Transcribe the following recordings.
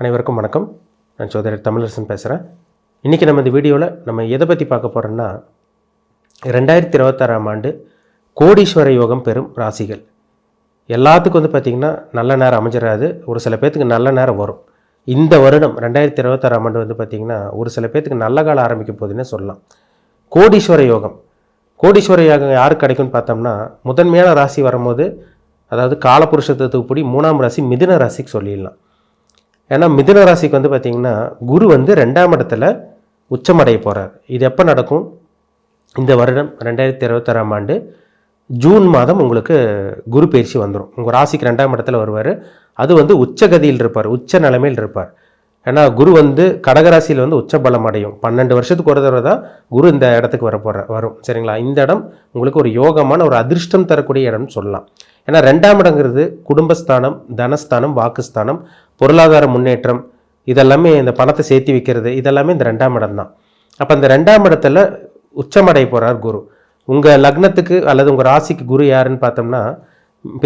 அனைவருக்கும் வணக்கம். நான் சோதரர் தமிழரசன் பேசுகிறேன் இன்றைக்கி நம்ம இந்த வீடியோவில் நம்ம எதை பற்றி பார்க்க போகிறோன்னா ரெண்டாயிரத்தி இருபத்தாறாம் ஆண்டு கோடீஸ்வர யோகம் பெறும் ராசிகள். எல்லாத்துக்கும் வந்து பார்த்திங்கன்னா நல்ல நேரம் அமைஞ்சிடாது ஒரு சில பேர்த்துக்கு நல்ல நேரம் வரும். இந்த வருடம் ரெண்டாயிரத்தி இருபத்தாறாம் ஆண்டு வந்து பார்த்திங்கன்னா ஒரு சில பேர்த்துக்கு நல்ல காலம் ஆரம்பிக்க போகுதுன்னே சொல்லலாம். கோடீஸ்வர யோகம். கோடீஸ்வர யோகம் யாருக்கு கிடைக்கும்னு பார்த்தோம்னா முதன்மையான ராசி வரும்போது அதாவது காலபுருஷ தத்துவப்படி மூணாம் ராசி மிதுன ராசிக்கு சொல்லிடலாம். ஏன்னா மிதுன ராசிக்கு வந்து பார்த்திங்கன்னா குரு வந்து ரெண்டாம் இடத்துல உச்சமடைய போகிறார் இது எப்போ நடக்கும்? இந்த வருடம் ரெண்டாயிரத்தி இருபத்தாறாம் ஆண்டு ஜூன் மாதம் உங்களுக்கு குரு பயிற்சி வந்துடும் உங்கள் ராசிக்கு ரெண்டாம் இடத்துல வருவார். அது வந்து உச்சகதியில் இருப்பார் உச்ச நிலைமையில் இருப்பார். ஏன்னா குரு வந்து கடகராசியில் வந்து உச்ச பலம் அடையும். பன்னெண்டு வருஷத்துக்கு ஒரு தடவை தான் குரு இந்த இடத்துக்கு வர போகிற வரும். சரிங்களா? இந்த இடம் உங்களுக்கு ஒரு யோகமான ஒரு அதிர்ஷ்டம் தரக்கூடிய இடம்னு சொல்லலாம். ஏன்னா ரெண்டாம் இடங்கிறது குடும்பஸ்தானம் தனஸ்தானம் வாக்குஸ்தானம். பொருளாதார முன்னேற்றம் இதெல்லாமே இந்த பணத்தை சேர்த்து வைக்கிறது இதெல்லாமே இந்த ரெண்டாம் இடம் தான் அப்போ இந்த ரெண்டாம் இடத்துல உச்சமடைய போகிறார் குரு. உங்கள் லக்னத்துக்கு அல்லது உங்கள் ராசிக்கு குரு யாருன்னு பார்த்தோம்னா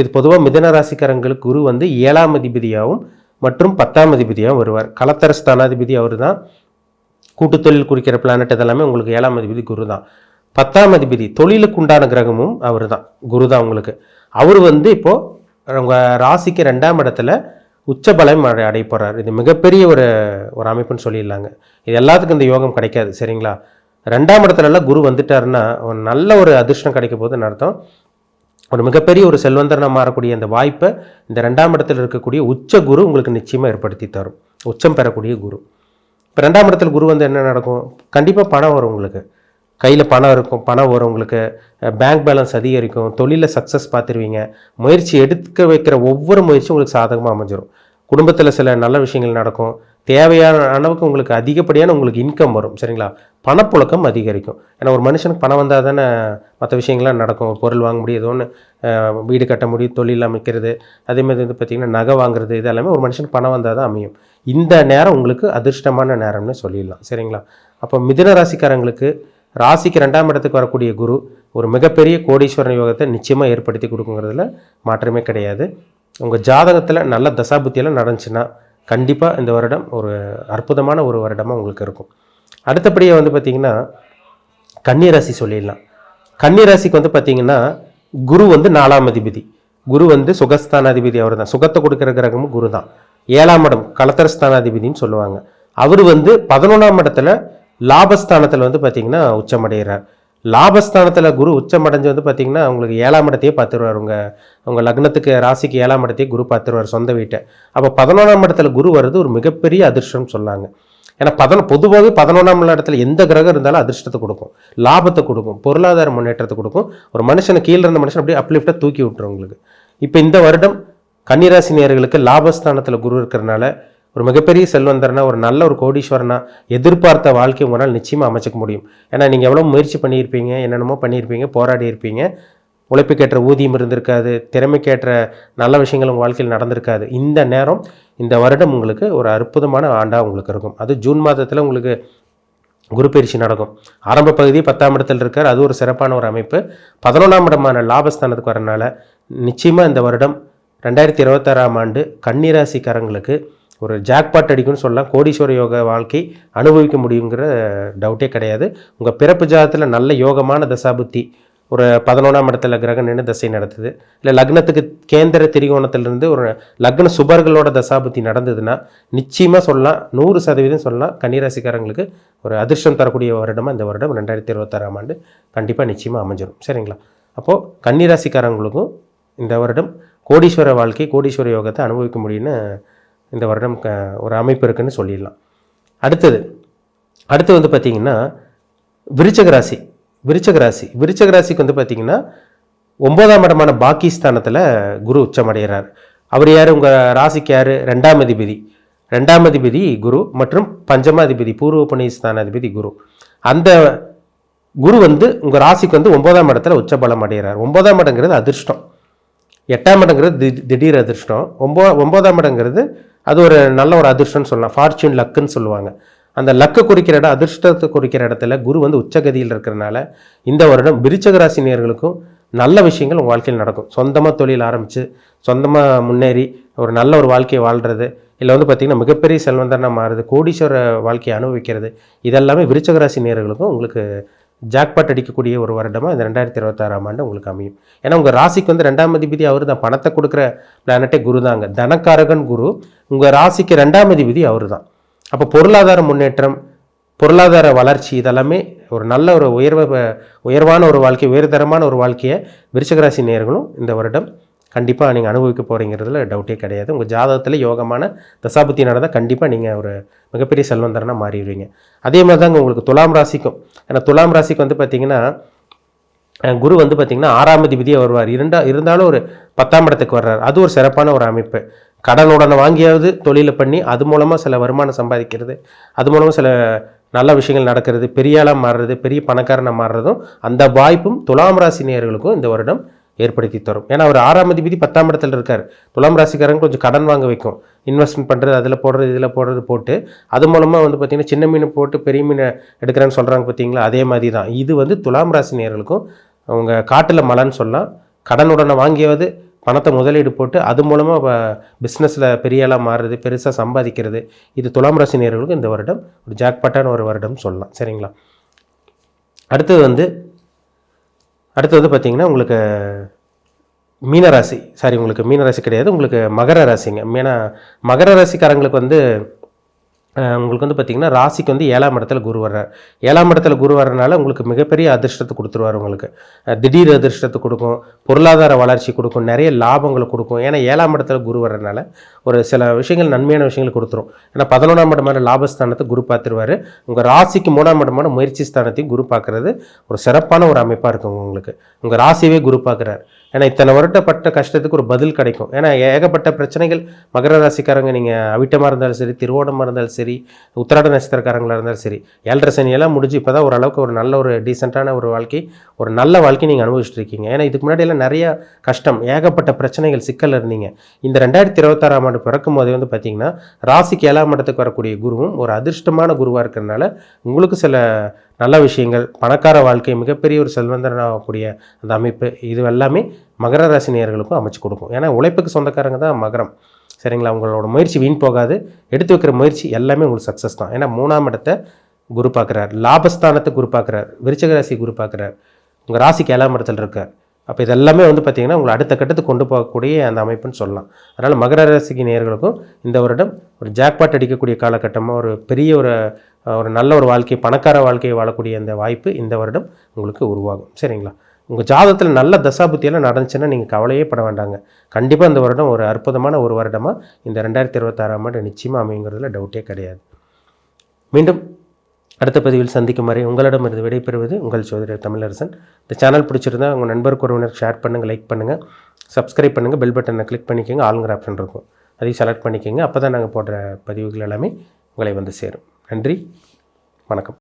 இது பொதுவாக மிதன ராசிக்காரங்களுக்கு குரு வந்து ஏழாம் அதிபதியாகவும் மற்றும் பத்தாம் அதிபதியாகவும் வருவார். கலத்தர ஸ்தானாதிபதி அவர் தான் கூட்டுத்தொழில் குறிக்கிற பிளானட் இதெல்லாமே உங்களுக்கு ஏழாம் அதிபதி குரு தான் பத்தாம் அதிபதி தொழிலுக்கு உண்டான கிரகமும் அவர் தான் குரு தான் உங்களுக்கு. அவர் வந்து இப்போது உங்கள் ராசிக்கு ரெண்டாம் இடத்துல உச்சபலம் அடை அடைய போகிறார் இது மிகப்பெரிய ஒரு ஒரு அமைப்புன்னு சொல்லிடலாங்க. இது எல்லாத்துக்கும் இந்த யோகம் கிடைக்காது சரிங்களா? ரெண்டாம் இடத்துலலாம் குரு வந்துட்டாருன்னா ஒரு நல்ல ஒரு அதிர்ஷ்டம் கிடைக்க போகுதுன்னு அர்த்தம். ஒரு மிகப்பெரிய ஒரு செல்வந்தரனாக மாறக்கூடிய அந்த வாய்ப்பை இந்த ரெண்டாம் இடத்துல இருக்கக்கூடிய உச்ச குரு உங்களுக்கு நிச்சயமாக ஏற்படுத்தி தரும். உச்சம் பெறக்கூடிய குரு. இப்போ ரெண்டாம் இடத்துல குரு வந்து என்ன நடக்கும்? கண்டிப்பாக பணம் வரும் உங்களுக்கு. கையில் பணம் இருக்கும் பணம் வரும் உங்களுக்கு. பேங்க் பேலன்ஸ் அதிகரிக்கும் தொழிலில் சக்ஸஸ் பார்த்துருவீங்க. முயற்சி எடுக்க வைக்கிற ஒவ்வொரு முயற்சியும் உங்களுக்கு சாதகமாக அமைஞ்சிரும். குடும்பத்தில் சில நல்ல விஷயங்கள் நடக்கும். தேவையான அளவுக்கு உங்களுக்கு அதிகப்படியான உங்களுக்கு இன்கம் வரும் சரிங்களா? பணப்புழக்கம் அதிகரிக்கும். ஏன்னா ஒரு மனுஷனுக்கு பணம் வந்தால் தானே மற்ற விஷயங்கள்லாம் நடக்கும். ஒரு பொருள் வாங்க முடியும் ஏதோ ஒன்று வீடு கட்ட முடியும் தொழில் அமைக்கிறது. அதே மாதிரி வந்து பார்த்திங்கன்னா நகை வாங்குறது இது எல்லாமே ஒரு மனுஷனுக்கு பணம் வந்தால் தான் அமையும். இந்த நேரம் உங்களுக்கு அதிர்ஷ்டமான நேரம்னு சொல்லிடலாம் சரிங்களா? அப்போ மிதுன ராசிக்காரங்களுக்கு ராசிக்கு ரெண்டாம் இடத்துக்கு வரக்கூடிய குரு ஒரு மிகப்பெரிய கோடீஸ்வரன் யோகத்தை நிச்சயமாக ஏற்படுத்தி கொடுக்குங்கிறதுல மாற்றமே கிடையாது. உங்கள் ஜாதகத்தில் நல்ல தசாபுத்தியெல்லாம் நடந்துச்சுன்னா கண்டிப்பாக இந்த வருடம் ஒரு அற்புதமான ஒரு வருடமாக உங்களுக்கு இருக்கும். அடுத்தபடியாக வந்து பார்த்திங்கன்னா கன்னிராசி சொல்லிடலாம். கன்னிராசிக்கு வந்து பார்த்திங்கன்னா குரு வந்து நாலாம் அதிபதி. குரு வந்து சுகஸ்தானாதிபதி அவர் தான் சுகத்தை கொடுக்குற கிரகமும் குரு தான் ஏழாம் இடம் கலத்தரஸ்தானாதிபதினு சொல்லுவாங்க. அவர் வந்து பதினொன்றாம் இடத்துல லாபஸ்தானத்தில் வந்து பார்த்திங்கன்னா உச்சமடைகிறார் லாபஸ்தானத்தில் குரு உச்சமடைஞ்சு வந்து பார்த்திங்கன்னா அவங்களுக்கு ஏழாம் இடத்தையே பார்த்துருவார். உங்கள் உங்கள் லக்னத்துக்கு ராசிக்கு ஏழாம் இடத்தையே குரு பார்த்துருவார் சொந்த வீட்டை. அப்போ பதினொன்றாம் இடத்துல குரு வர்றது ஒரு மிகப்பெரிய அதிர்ஷ்டம்னு சொன்னாங்க. ஏன்னா பதன பொதுவாகவே பதினொன்றாம் இடத்துல எந்த கிரகம் இருந்தாலும் அதிர்ஷ்டத்தை கொடுக்கும். லாபத்தை கொடுக்கும். பொருளாதார முன்னேற்றத்தை கொடுக்கும். ஒரு மனுஷனை கீழே இருந்த மனுஷன் அப்படியே அப்லிஃப்டாக தூக்கி விட்டுரும் உங்களுக்கு. இப்போ இந்த வருடம் கன்னிராசி நேயர்களுக்கு லாபஸ்தானத்தில் குரு இருக்கிறனால ஒரு மிகப்பெரிய செல்வந்தரனா ஒரு நல்ல ஒரு கோடீஸ்வரனா எதிர்பார்த்த வாழ்க்கை உங்களால் நிச்சயமாக அமைச்சிக்க முடியும். ஏன்னா நீங்கள் எவ்வளோ முயற்சி பண்ணியிருப்பீங்க என்னென்னமோ பண்ணியிருப்பீங்க போராடி இருப்பீங்க உழைப்புக்கேற்ற ஊதியம் இருந்திருக்காது திறமைக்கேற்ற நல்ல விஷயங்கள் உங்கள் வாழ்க்கையில் நடந்திருக்காது. இந்த நேரம் இந்த வருடம் உங்களுக்கு ஒரு அற்புதமான ஆண்டாக உங்களுக்கு இருக்கும். அது ஜூன் மாதத்தில் உங்களுக்கு குரு பயிற்சி நடக்கும். ஆரம்ப பகுதி பத்தாம் இடத்தில் இருக்கார். அது ஒரு சிறப்பான ஒரு அமைப்பு. பதினொன்றாம் இடமான லாபஸ்தானத்துக்கு வரனால நிச்சயமாக இந்த வருடம் ரெண்டாயிரத்தி இருபத்தாறாம் ஆண்டு கன்னிராசிக்காரங்களுக்கு ஒரு ஜாக்பாட் அடிக்கும்னு சொல்லலாம். கோடீஸ்வர யோக வாழ்க்கை அனுபவிக்க முடியுங்கிற டவுட்டே கிடையாது. உங்கள் பிறப்பு ஜாதத்தில் நல்ல யோகமான தசாபுத்தி ஒரு பதினொன்றாம் இடத்துல கிரகம் நின்று தசை நடத்துது. இல்லை லக்னத்துக்கு கேந்திர திரிகோணத்திலிருந்து ஒரு லக்ன சுபர்களோட தசாபுத்தி நடந்ததுன்னா நிச்சயமாக சொல்லலாம். நூறு சதவீதம் சொல்லலாம். கன்னிராசிக்காரங்களுக்கு ஒரு அதிர்ஷ்டம் தரக்கூடிய வருடமாக இந்த வருடம் ரெண்டாயிரத்தி இருபத்தாறாம் ஆண்டு கண்டிப்பாக நிச்சயமாக அமைஞ்சிடும் சரிங்களா? அப்போது கன்னிராசிக்காரங்களுக்கும் இந்த வருடம் கோடீஸ்வர வாழ்க்கை கோடீஸ்வர யோகத்தை அனுபவிக்க முடியும்னு இந்த வருடம் க ஒரு அமைப்பு இருக்குன்னு சொல்லிடலாம். அடுத்தது அடுத்து வந்து பார்த்திங்கன்னா விருச்சக ராசி விருச்சக ராசி விருச்சக ராசிக்கு வந்து பார்த்திங்கன்னா ஒன்பதாம் இடமான பாக்கிஸ்தானத்தில் குரு உச்சமடைகிறார் அவர் யார்? உங்கள் ராசிக்கு யார்? ரெண்டாம் அதிபதி. ரெண்டாம் அதிபதி குரு மற்றும் பஞ்சமாதிபதி பூர்வ புண்ணியஸ்தானாதிபதி குரு. அந்த குரு வந்து உங்கள் ராசிக்கு வந்து ஒன்பதாம் இடத்துல உச்சபலம் அடைகிறார் ஒன்பதாம் இடங்கிறது அதிர்ஷ்டம். எட்டாம் இடங்கிறது தி திடீர் அதிர்ஷ்டம். ஒம்போ ஒன்பதாம் இடங்கிறது அது ஒரு நல்ல ஒரு அதிர்ஷ்டம்னு சொல்லலாம். ஃபார்ச்சூன் லக்குன்னு சொல்லுவாங்க. அந்த லக்கை குறிக்கிற இடம் அதிர்ஷ்டத்தை குறிக்கிற இடத்துல குரு வந்து உச்சகதியில் இருக்கிறனால இந்த வருடம் விருச்சக ராசினியர்களுக்கும் நல்ல விஷயங்கள் உங்கள் வாழ்க்கையில் நடக்கும். சொந்தமாக தொழில் ஆரம்பித்து சொந்தமாக முன்னேறி ஒரு நல்ல ஒரு வாழ்க்கையை வாழ்கிறது இல்லை வந்து பார்த்திங்கன்னா மிகப்பெரிய செல்வந்தனாக மாறுது கோடீஸ்வர வாழ்க்கையை அனுபவிக்கிறது இதெல்லாமே விருச்சக ராசி உங்களுக்கு ஜாக்பாட் அடிக்கக்கூடிய ஒரு வருடமாக இந்த ரெண்டாயிரத்தி இருபத்தாறாம் ஆண்டு உங்களுக்கு அமையும். ஏன்னா உங்கள் ராசிக்கு வந்து ரெண்டாம் அதிபதி அவர் தான் பணத்தை கொடுக்குற பிளானட்டே குரு தாங்க தனக்காரகன் குரு. உங்கள் ராசிக்கு ரெண்டாம் அதிபதி அவர் தான் அப்போ பொருளாதார முன்னேற்றம் பொருளாதார வளர்ச்சி இதெல்லாமே ஒரு நல்ல ஒரு உயர்வ உயர்வான ஒரு வாழ்க்கை உயர்தரமான ஒரு வாழ்க்கையை விருச்சகராசி நேர்களும் இந்த வருடம் கண்டிப்பாக நீங்கள் அனுபவிக்க போகிறீங்கிறதுல டவுட்டே கிடையாது. உங்கள் ஜாதகத்தில் யோகமான தசாபுத்தி நடந்தால் கண்டிப்பாக நீங்கள் ஒரு மிகப்பெரிய செல்வந்தரனாக மாறிடுவீங்க. அதே மாதிரி தாங்க உங்களுக்கு துலாம் ராசிக்கும். ஏன்னா துலாம் ராசிக்கு வந்து பார்த்திங்கன்னா குரு வந்து பார்த்திங்கன்னா ஆறாம் அதிபதியாக வருவார். இரண்டா இருந்தாலும் ஒரு பத்தாம் இடத்துக்கு வர்றார். அது ஒரு சிறப்பான ஒரு அமைப்பு. கடனுடன் வாங்கியாவது தொழிலை பண்ணி அது மூலமாக சில வருமானம் சம்பாதிக்கிறது அது மூலமாக சில நல்ல விஷயங்கள் நடக்கிறது பெரியாளாக மாறுறது பெரிய பணக்காரனாக மாறுறதும் அந்த வாய்ப்பும் துலாம் ராசி நேயர்களுக்கும் இந்த வருடம் ஏற்படுத்தி தரும். ஏன்னா அவர் ஆறாம் அதிபதி பத்தாம் இடத்துல இருக்கார். துலாம் ராசிக்காரங்க கொஞ்சம் கடன் வாங்க வைக்கும். இன்வெஸ்ட்மெண்ட் பண்ணுறது அதில் போடுறது இதில் போடுறது போட்டு அது மூலமாக வந்து பார்த்திங்கன்னா சின்ன மீன் போட்டு பெரிய மீன் எடுக்கிறேன்னு சொல்கிறாங்க பார்த்தீங்களா அதே மாதிரி தான். இது வந்து துலாம் ராசி நேர்களுக்கும் அவங்க காட்டில் மழைன்னு சொல்லலாம் கடனுடனே வாங்கியாவது பணத்தை முதலீடு போட்டு அது மூலமாக பிஸ்னஸில் பெரிய ஆளாக மாறுறது பெருசாக சம்பாதிக்கிறது. இது துலாம் ராசி நேர்களுக்கு இந்த வருடம் ஒரு ஜாக்பாட்டான ஒரு வருடம் சொல்லலாம். சரிங்களா? அடுத்தது வந்து அடுத்து வந்து பார்த்திங்கன்னா உங்களுக்கு மீனராசி. சாரி உங்களுக்கு மீனராசி கிடையாது. உங்களுக்கு மகர ராசிங்க. ஏன்னா மகர ராசிக்காரங்களுக்கு வந்து உங்களுக்கு வந்து பார்த்தீங்கன்னா ராசிக்கு வந்து ஏழாம் இடத்துல குரு வர்றார். ஏழாம் இடத்துல குரு வர்றதுனால உங்களுக்கு மிகப்பெரிய அதிர்ஷ்டத்தை கொடுத்துருவார் உங்களுக்கு. திடீர் அதிர்ஷ்டத்தை கொடுக்கும் பொருளாதார வளர்ச்சி கொடுக்கும் நிறைய லாபங்களை கொடுக்கும். ஏன்னா ஏழாம் இடத்துல குரு வர்றதுனால ஒரு சில விஷயங்கள் நன்மையான விஷயங்கள் கொடுத்துரும். ஏன்னா பதினொன்றாம் இடமான லாபஸ்தானத்தை குரு பார்த்துருவார். உங்கள் ராசிக்கு மூணாம் இடமான முயற்சி ஸ்தானத்தையும் குரு பார்க்கறது ஒரு சிறப்பான ஒரு அமைப்பாக இருக்கும் உங்களுக்கு. உங்கள் ராசியவே குரு பார்க்குறாரு. ஏன்னா இத்தனை வருடப்பட்ட கஷ்டத்துக்கு ஒரு பதில் கிடைக்கும். ஏன்னா ஏகப்பட்ட பிரச்சனைகள் மகர ராசிக்காரங்க நீங்கள் அவிட்டமாக இருந்தாலும் சரி திருவோணமாக இருந்தாலும் சரி சரி உத்திராட நட்சத்திரக்காரங்களாக இருந்தாலும் சரி ஏழரை சனியெல்லாம் முடிஞ்சு இப்போ தான் ஓரளவுக்கு ஒரு நல்ல ஒரு டீசெண்டான ஒரு வாழ்க்கை ஒரு நல்ல வாழ்க்கை நீங்கள் அனுபவிச்சுட்டு இருக்கீங்க. ஏன்னா இதுக்கு முன்னாடி எல்லாம் நிறைய கஷ்டம் ஏகப்பட்ட பிரச்சனைகள் சிக்கல் இருந்தீங்க. இந்த ரெண்டாயிரத்தி இருபத்தாறாம் ஆண்டு பிறக்கும் போதே வந்து பார்த்தீங்கன்னா ராசிக்கு ஏழாம் இடத்துக்கு வரக்கூடிய குருவும் ஒரு அதிர்ஷ்டமான குருவாக இருக்கிறனால உங்களுக்கு சில நல்ல விஷயங்கள் பணக்கார வாழ்க்கை மிகப்பெரிய ஒரு செல்வந்தனாகக்கூடிய அந்த அமைப்பு இது எல்லாமே மகர ராசி நேயர்களுக்கும் அமைச்சு கொடுக்கும். ஏன்னா உழைப்புக்கு சொந்தக்காரங்க தான் மகரம். சரிங்களா? உங்களோட முயற்சி வீண் போகாது. எடுத்து வைக்கிற முயற்சி எல்லாமே உங்களுக்கு சக்ஸஸ் தான். ஏன்னா மூணாம் இடத்தை குரு பார்க்குறார். லாபஸ்தானத்தை குரு பார்க்குறார். விருச்சக ராசி குரு பார்க்குறார். உங்கள் ராசிக்கு ஏழாம் இடத்துல இருக்கார் அப்போ இதெல்லாமே வந்து பார்த்திங்கன்னா உங்களை அடுத்த கட்டத்துக்கு கொண்டு போகக்கூடிய அந்த அமைப்புன்னு சொல்லலாம். அதனால் மகர ராசிக்கு நேர்களுக்கும் இந்த வருடம் ஒரு ஜாக்பாட் அடிக்கக்கூடிய காலகட்டமாக ஒரு பெரிய ஒரு ஒரு நல்ல ஒரு வாழ்க்கை பணக்கார வாழ்க்கையை வாழக்கூடிய அந்த வாய்ப்பு இந்த வருடம் உங்களுக்கு உருவாகும். சரிங்களா? உங்கள் ஜாதகத்தில் நல்ல தசாபுத்தியெல்லாம் நடந்துச்சுன்னா நீங்கள் கவலையே பட வேண்டாங்க. கண்டிப்பாக இந்த வருடம் ஒரு அற்புதமான ஒரு வருடமாக இந்த ரெண்டாயிரத்தி இருபத்தாறாம் ஆண்டு நிச்சயமாக அமைங்கிறதுல டவுட்டே கிடையாது. மீண்டும் அடுத்த பதிவில் சந்திக்கும் வரை உங்களிடமிருந்து விடைபெறுவது உங்கள் சோதரர் தமிழரசன். இந்த சேனல் பிடிச்சிருந்தா உங்கள் நண்பருக்கு உறவினருக்கு ஷேர் பண்ணுங்கள் லைக் பண்ணுங்கள் சப்ஸ்கிரைப் பண்ணுங்கள் பெல் பட்டனை கிளிக் பண்ணிக்கோங்க ஆளுங்கிற ஆப்ஷன் இருக்கும். அதையும் செலக்ட் பண்ணிக்கோங்க. அப்போ தான் நாங்கள் போடுற பதிவுகள் எல்லாமே உங்களை வந்து சேரும். நன்றி. வணக்கம்.